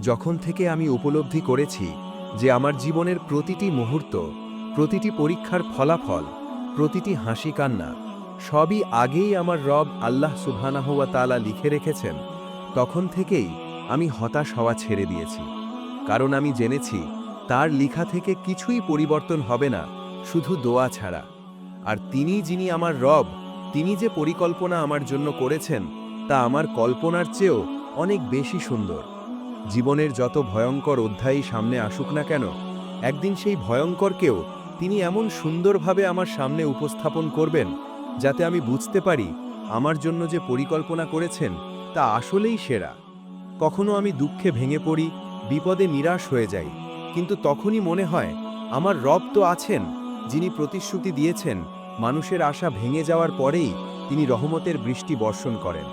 যখন থেকে আমি উপলব্ধি করেছি যে আমার জীবনের প্রতিটি মুহূর্ত, প্রতিটি পরীক্ষার ফলাফল, প্রতিটি হাসি কান্না, সবই আগেই আমার রব আল্লাহ সুবহানাহুয়া তাআলা লিখে রেখেছেন, তখন থেকেই আমি হতাশ হওয়া ছেড়ে দিয়েছি। কারণ আমি জেনেছি তার লিখা থেকে কিছুই পরিবর্তন হবে না, শুধু দোয়া ছাড়া। আর তিনি যিনি আমার রব, তিনি যে পরিকল্পনা আমার জন্য করেছেন, তা আমার কল্পনার চেয়েও অনেক বেশি সুন্দর। জীবনের যত ভয়ঙ্কর অধ্যায়ই সামনে আসুক না কেন, একদিন সেই ভয়ঙ্করকেও তিনি এমন সুন্দরভাবে আমার সামনে উপস্থাপন করবেন যাতে আমি বুঝতে পারি আমার জন্য যে পরিকল্পনা করেছেন তা আসলেই সেরা। কখনো আমি দুঃখে ভেঙে পড়ি, বিপদে নিরাশ হয়ে যাই, কিন্তু তখনই মনে হয় আমার রব তো আছেন, যিনি প্রতিশ্রুতি দিয়েছেন মানুষের আশা ভেঙে যাওয়ার পরেই তিনি রহমতের বৃষ্টি বর্ষণ করেন।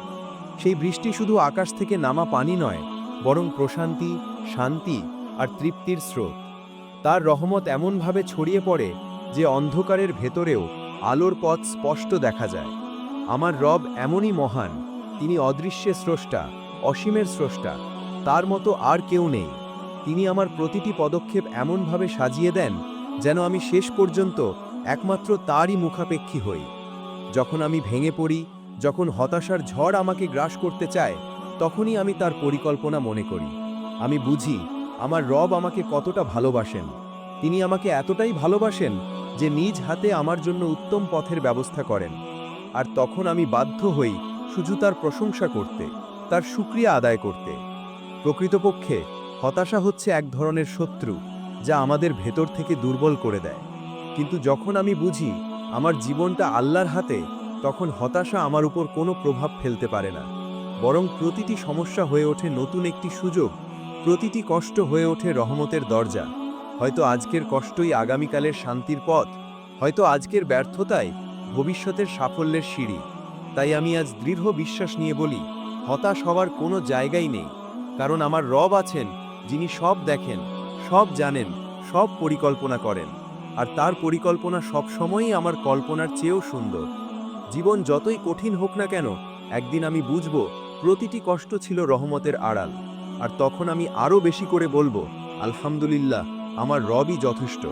সেই বৃষ্টি শুধু আকাশ থেকে নামা পানি নয় বরং প্রশান্তি, শান্তি আর তৃপ্তির স্রোত। তার রহমত এমনভাবে ছড়িয়ে পড়ে যে অন্ধকারের ভেতরেও আলোর পথ স্পষ্ট দেখা যায়। আমার রব এমনই মহান, তিনি অদৃশ্যের স্রষ্টা, অসীমের স্রষ্টা, তার মতো আর কেউ নেই। তিনি আমার প্রতিটি পদক্ষেপ এমনভাবে সাজিয়ে দেন যেন আমি শেষ পর্যন্ত একমাত্র তারই মুখাপেক্ষী হই। যখন আমি ভেঙে পড়ি, যখন হতাশার ঝড় আমাকে গ্রাস করতে চায় তখনই আমি তার পরিকল্পনা মনে করি। আমি বুঝি, আমার রব আমাকে কতটা ভালোবাসেন। তিনি আমাকে এতটাই ভালোবাসেন যে নিজ হাতে আমার জন্য উত্তম পথের ব্যবস্থা করেন। আর তখন আমি বাধ্য হই শুধু তার প্রশংসা করতে, তার সুক্রিয়া আদায় করতে। প্রকৃতপক্ষে, হতাশা হচ্ছে এক ধরনের শত্রু যা আমাদের ভেতর থেকে দুর্বল করে দেয়। কিন্তু যখন আমি বুঝি, আমার জীবনটা আল্লাহর হাতে, তখন হতাশা আমার উপর কোনো প্রভাব ফেলতে পারে না। বরং প্রতিটি সমস্যা হয়ে ওঠে নতুন একটি সুযোগ, প্রতিটি কষ্ট হয়ে ওঠে রহমতের দরজা। হয়তো আজকের কষ্টই আগামীকালের শান্তির পথ, হয়তো আজকের ব্যর্থতাই ভবিষ্যতের সাফল্যের সিঁড়ি। তাই আমি আজ দৃঢ় বিশ্বাস নিয়ে বলি, হতাশ হওয়ার কোনো জায়গাই নেই, কারণ আমার রব আছেন, যিনি সব দেখেন, সব জানেন, সব পরিকল্পনা করেন, আর তার পরিকল্পনা সবসময়ই আমার কল্পনার চেয়েও সুন্দর। জীবন যতই কঠিন হোক না কেন, একদিন আমি বুঝব প্রতিটি কষ্ট ছিল রহমতের আড়াল, আর তখন আমি আরও বেশি করে বলব, আলহামদুলিল্লাহ, আমার রবই যথেষ্ট।